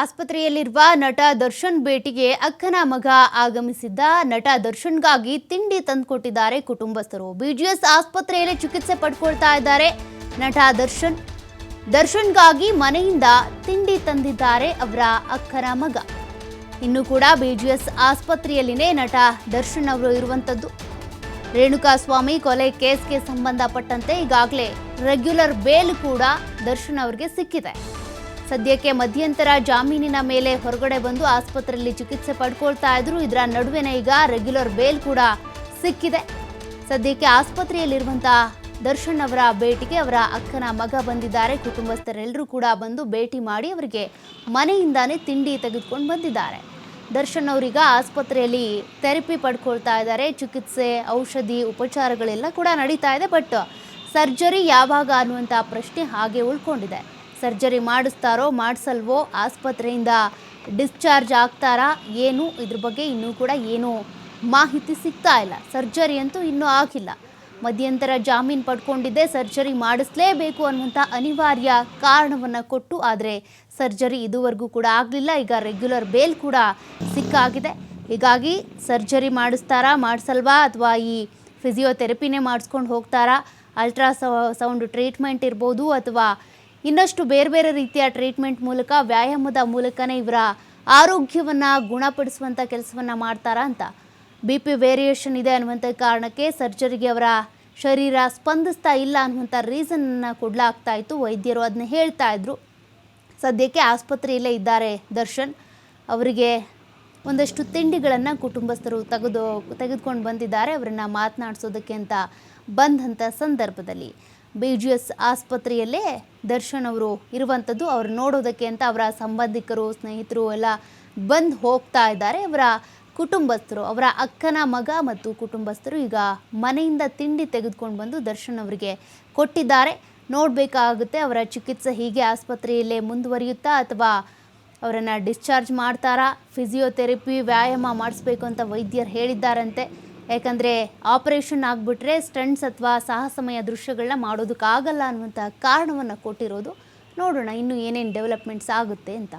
ಆಸ್ಪತ್ರೆಯಲ್ಲಿರುವ ನಟ ದರ್ಶನ್ ಭೇಟಿಗೆ ಅಕ್ಕನ ಮಗ ಆಗಮಿಸಿದ್ದ ನಟ ದರ್ಶನ್ಗಾಗಿ ತಿಂಡಿ ತಂದುಕೊಟ್ಟಿದ್ದಾರೆ ಕುಟುಂಬಸ್ಥರು. ಬಿಜಿಎಸ್ ಆಸ್ಪತ್ರೆಯಲ್ಲಿ ಚಿಕಿತ್ಸೆ ಪಡ್ಕೊಳ್ತಾ ಇದ್ದಾರೆ ನಟ ದರ್ಶನ್. ದರ್ಶನ್ಗಾಗಿ ಮನೆಯಿಂದ ತಿಂಡಿ ತಂದಿದ್ದಾರೆ ಅವರ ಅಕ್ಕನ ಮಗ. ಇನ್ನು ಕೂಡ ಬಿಜಿಎಸ್ ಆಸ್ಪತ್ರೆಯಲ್ಲಿನೇ ನಟ ದರ್ಶನ್ ಅವರು ಇರುವಂಥದ್ದು. ರೇಣುಕಾಸ್ವಾಮಿ ಕೊಲೆ ಕೇಸ್ಗೆ ಸಂಬಂಧಪಟ್ಟಂತೆ ಈಗಾಗಲೇ ರೆಗ್ಯುಲರ್ ಬೇಲ್ ಕೂಡ ದರ್ಶನ್ ಅವರಿಗೆ ಸಿಕ್ಕಿದೆ. ಸದ್ಯಕ್ಕೆ ಮಧ್ಯಂತರ ಜಾಮೀನಿನ ಮೇಲೆ ಹೊರಗಡೆ ಬಂದು ಆಸ್ಪತ್ರೆಯಲ್ಲಿ ಚಿಕಿತ್ಸೆ ಪಡ್ಕೊಳ್ತಾ ಇದ್ರು ಇದರ ನಡುವೆನೇ ಈಗ ರೆಗ್ಯುಲರ್ ಬೇಲ್ ಕೂಡ ಸಿಕ್ಕಿದೆ. ಸದ್ಯಕ್ಕೆ ಆಸ್ಪತ್ರೆಯಲ್ಲಿರುವಂತಹ ದರ್ಶನ್ ಅವರ ಭೇಟಿಗೆ ಅವರ ಅಕ್ಕನ ಮಗ ಬಂದಿದ್ದಾರೆ. ಕುಟುಂಬಸ್ಥರೆಲ್ಲರೂ ಕೂಡ ಬಂದು ಭೇಟಿ ಮಾಡಿ ಅವರಿಗೆ ಮನೆಯಿಂದಾನೇ ತಿಂಡಿ ತೆಗೆದುಕೊಂಡು ಬಂದಿದ್ದಾರೆ. ದರ್ಶನ್ ಅವರೀಗ ಆಸ್ಪತ್ರೆಯಲ್ಲಿ ಥೆರಪಿ ಪಡ್ಕೊಳ್ತಾ ಇದ್ದಾರೆ. ಚಿಕಿತ್ಸೆ, ಔಷಧಿ, ಉಪಚಾರಗಳೆಲ್ಲ ಕೂಡ ನಡೀತಾ ಇದೆ. ಬಟ್ ಸರ್ಜರಿ ಯಾವಾಗ ಅನ್ನುವಂಥ ಪ್ರಶ್ನೆ ಹಾಗೆ ಉಳ್ಕೊಂಡಿದೆ. ಸರ್ಜರಿ ಮಾಡಿಸ್ತಾರೋ, ಮಾಡಿಸಲ್ವೋ, ಆಸ್ಪತ್ರೆಯಿಂದ ಡಿಸ್ಚಾರ್ಜ್ ಆಗ್ತಾರಾ, ಏನು, ಇದ್ರ ಬಗ್ಗೆ ಇನ್ನೂ ಕೂಡ ಏನೂ ಮಾಹಿತಿ ಸಿಗ್ತಾ ಇಲ್ಲ. ಸರ್ಜರಿ ಅಂತೂ ಇನ್ನೂ ಆಗಿಲ್ಲ. ಮಧ್ಯಂತರ ಜಾಮೀನು ಪಡ್ಕೊಂಡಿದ್ದೆ, ಸರ್ಜರಿ ಮಾಡಿಸ್ಲೇಬೇಕು ಅನ್ನುವಂಥ ಅನಿವಾರ್ಯ ಕಾರಣವನ್ನು ಕೊಟ್ಟು, ಆದರೆ ಸರ್ಜರಿ ಇದುವರೆಗೂ ಕೂಡ ಆಗಲಿಲ್ಲ. ಈಗ ರೆಗ್ಯುಲರ್ ಬೇಲ್ ಕೂಡ ಸಿಕ್ಕಾಗಿದೆ. ಹೀಗಾಗಿ ಸರ್ಜರಿ ಮಾಡಿಸ್ತಾರಾ, ಮಾಡಿಸಲ್ವಾ? ಅಥವಾ ಈ ಫಿಸಿಯೋಥೆರಪಿನೇ ಮಾಡಿಸ್ಕೊಂಡು ಹೋಗ್ತಾರಾ? ಅಲ್ಟ್ರಾ ಸೌಂಡ್ ಟ್ರೀಟ್ಮೆಂಟ್ ಇರ್ಬೋದು, ಅಥವಾ ಇನ್ನಷ್ಟು ಬೇರೆ ಬೇರೆ ರೀತಿಯ ಟ್ರೀಟ್ಮೆಂಟ್ ಮೂಲಕ, ವ್ಯಾಯಾಮದ ಮೂಲಕನೇ ಇವರ ಆರೋಗ್ಯವನ್ನು ಗುಣಪಡಿಸುವಂಥ ಕೆಲಸವನ್ನು ಮಾಡ್ತಾರಾ ಅಂತ ಬಿ ಪಿ ವೇರಿಯೇಷನ್ ಇದೆ ಅನ್ನುವಂಥ ಕಾರಣಕ್ಕೆ ಸರ್ಜರಿಗೆ ಅವರ ಶರೀರ ಸ್ಪಂದಿಸ್ತಾ ಇಲ್ಲ ಅನ್ನುವಂಥ ರೀಸನ್ನ ಕೊಡಲಾಗ್ತಾ ಇತ್ತು. ವೈದ್ಯರು ಅದನ್ನ ಹೇಳ್ತಾ ಇದ್ರು. ಸದ್ಯಕ್ಕೆ ಆಸ್ಪತ್ರೆಯಲ್ಲೇ ಇದ್ದಾರೆ ದರ್ಶನ್. ಅವರಿಗೆ ಒಂದಷ್ಟು ತಿಂಡಿಗಳನ್ನು ಕುಟುಂಬಸ್ಥರು ತೆಗೆದು ತೆಗೆದುಕೊಂಡು ಬಂದಿದ್ದಾರೆ. ಅವರನ್ನು ಮಾತನಾಡಿಸೋದಕ್ಕೆ ಅಂತ ಬಂದಂಥ ಸಂದರ್ಭದಲ್ಲಿ ಬಿ ಜಿ ಎಸ್ ಆಸ್ಪತ್ರೆಯಲ್ಲೇ ದರ್ಶನ್ ಅವರು ಇರುವಂಥದ್ದು ಅವ್ರು ನೋಡೋದಕ್ಕೆ ಅಂತ ಅವರ ಸಂಬಂಧಿಕರು, ಸ್ನೇಹಿತರು ಎಲ್ಲ ಬಂದು ಹೋಗ್ತಾ ಇದ್ದಾರೆ. ಅವರ ಕುಟುಂಬಸ್ಥರು, ಅವರ ಅಕ್ಕನ ಮಗ ಮತ್ತು ಕುಟುಂಬಸ್ಥರು ಈಗ ಮನೆಯಿಂದ ತಿಂಡಿ ತೆಗೆದುಕೊಂಡು ಬಂದು ದರ್ಶನ್ ಅವರಿಗೆ ಕೊಟ್ಟಿದ್ದಾರೆ. ನೋಡಬೇಕಾಗುತ್ತೆ ಅವರ ಚಿಕಿತ್ಸೆ ಹೀಗೆ ಆಸ್ಪತ್ರೆಯಲ್ಲೇ ಮುಂದುವರಿಯುತ್ತಾ ಅಥವಾ ಅವರನ್ನು ಡಿಸ್ಚಾರ್ಜ್ ಮಾಡ್ತಾರಾ? ಫಿಸಿಯೋಥೆರಪಿ ವ್ಯಾಯಾಮ ಮಾಡಿಸ್ಬೇಕು ಅಂತ ವೈದ್ಯರು ಹೇಳಿದ್ದಾರಂತೆ. ಯಾಕಂದರೆ ಆಪರೇಷನ್ ಆಗಿಬಿಟ್ರೆ ಸ್ಟಂಟ್ಸ್ ಅಥವಾ ಸಾಹಸಮಯ ದೃಶ್ಯಗಳನ್ನ ಮಾಡೋದಕ್ಕಾಗಲ್ಲ ಅನ್ನುವಂಥ ಕಾರಣವನ್ನು ಕೊಟ್ಟಿರೋದು. ನೋಡೋಣ, ಇನ್ನೂ ಏನೇನು ಡೆವಲಪ್ಮೆಂಟ್ಸ್ ಆಗುತ್ತೆ ಅಂತ.